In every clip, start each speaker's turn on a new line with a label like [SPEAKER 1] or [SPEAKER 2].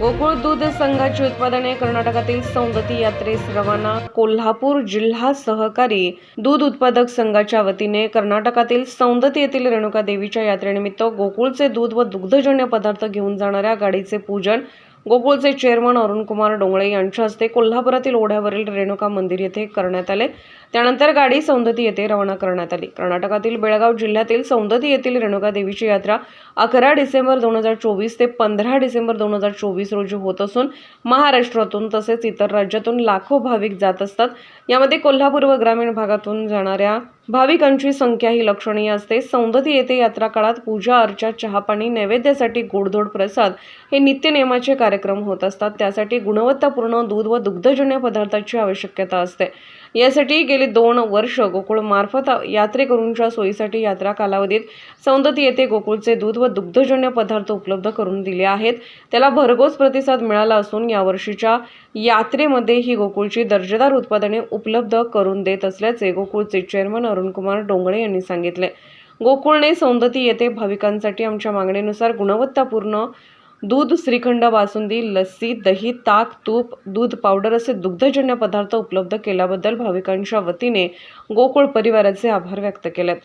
[SPEAKER 1] गोकुळ दूध संघाची उत्पादने कर्नाटकातील सौंदती यात्रेस रवाना. कोल्हापूर जिल्हा सहकारी दूध उत्पादक संघाच्या वतीने कर्नाटकातील सौंदती येथील रेणुका देवीच्या यात्रेनिमित्त गोकुळचे दूध व दुग्धजन्य पदार्थ घेऊन जाणाऱ्या गाडीचे पूजन गोकुळचे चेअरमन अरुणकुमार डोंगळे यांच्या हस्ते कोल्हापुरातील ओढ्यावरील रेणुका मंदिर येथे करण्यात आले. त्यानंतर गाडी सौंदती येथे रवाना करण्यात आली. कर्नाटकातील बेळगाव जिल्ह्यातील सौंदती येथील रेणुका देवीची यात्रा अकरा डिसेंबर दोन हजार चोवीस ते पंधरा डिसेंबर दोन हजार चोवीस रोजी होत असून महाराष्ट्रातून तसेच इतर राज्यातून लाखो भाविक जात असतात. यामध्ये कोल्हापूर व ग्रामीण भागातून जाणाऱ्या भाविकांची संख्या ही लक्षणीय असते. सौंदती येथे यात्रा काळात पूजा अर्चा चहापाणी नैवेद्यासाठी गोडधोड प्रसाद हे नित्यनियमाचे कार्यक्रम होत असतात. त्यासाठी गुणवत्तापूर्ण दूध व दुग्धजन्य पदार्थाची आवश्यकता असते. यासाठी गेली दोन वर्ष गोकुळमार्फत यात्रेकरूंच्या सोयीसाठी यात्रा कालावधीत सौंदती येथे गोकुळचे दूध व दुग्धजन्य पदार्थ उपलब्ध करून दिले आहेत. त्याला भरघोस प्रतिसाद मिळाला असून यावर्षीच्या यात्रेमध्ये ही गोकुळची दर्जेदार उत्पादने उपलब्ध करून देत असल्याचे गोकुळचे चेअरमन अरुणकुमार डोंगळे यांनी सांगितले. गोकुळने सौंदती येथे भाविकांसाठी आमच्या मागणीनुसार गुणवत्तापूर्ण दूध श्रीखंड बासुंदी लस्सी दही ताक तूप दूध पावडर असे दुग्धजन्य पदार्थ उपलब्ध केल्याबद्दल भाविकांच्या वतीने गोकुळ परिवाराचे आभार व्यक्त केलेत.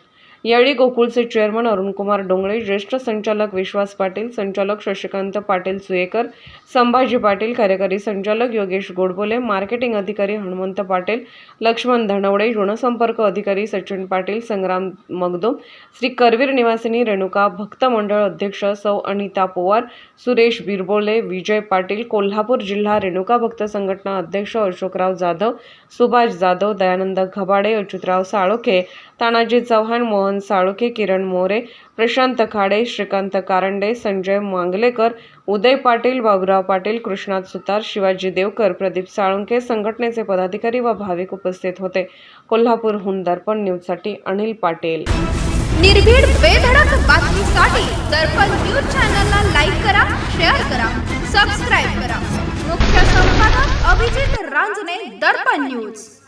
[SPEAKER 1] यावेळी गोकुळचे चेअरमन अरुणकुमार डोंगळे ज्येष्ठ संचालक विश्वास पाटील संचालक शशिकांत पाटील सुयेकर संभाजी पाटील कार्यकारी संचालक योगेश गोडबोले मार्केटिंग अधिकारी हनुमंत पाटील लक्ष्मण धनवडे ऋणसंपर्क अधिकारी सचिन पाटील संग्राम मगदोम श्री करवीर निवासिनी रेणुका भक्त मंडळ अध्यक्ष सौ अनिता पोवार सुरेश बिरबोले विजय पाटील कोल्हापूर जिल्हा रेणुका भक्त संघटना अध्यक्ष अशोकराव जाधव सुभाष जाधव दयानंद घबाडे अच्युतराव साळोखे तानाजी चव्हाण मोहन साळुके किरण मोरे प्रशांत खाडे श्रीकांत कारंडे संजय मांगलेकर उदय पाटील बाबुराव पाटील कृष्णात सुतार शिवाजी देवकर प्रदीप साळुंखे संघटनेचे पदाधिकारी व भाविक उपस्थित होते. कोल्हापूरहून दर्पण न्यूजसाठी अनिल पाटील.
[SPEAKER 2] निर्भीड बेधडक बातमीसाठी दर्पण न्यूज चॅनलला लाईक करा शेअर करा सबस्क्राईब करा. मुख्य संपादक अभिजित रांजने दर्पण न्यूज.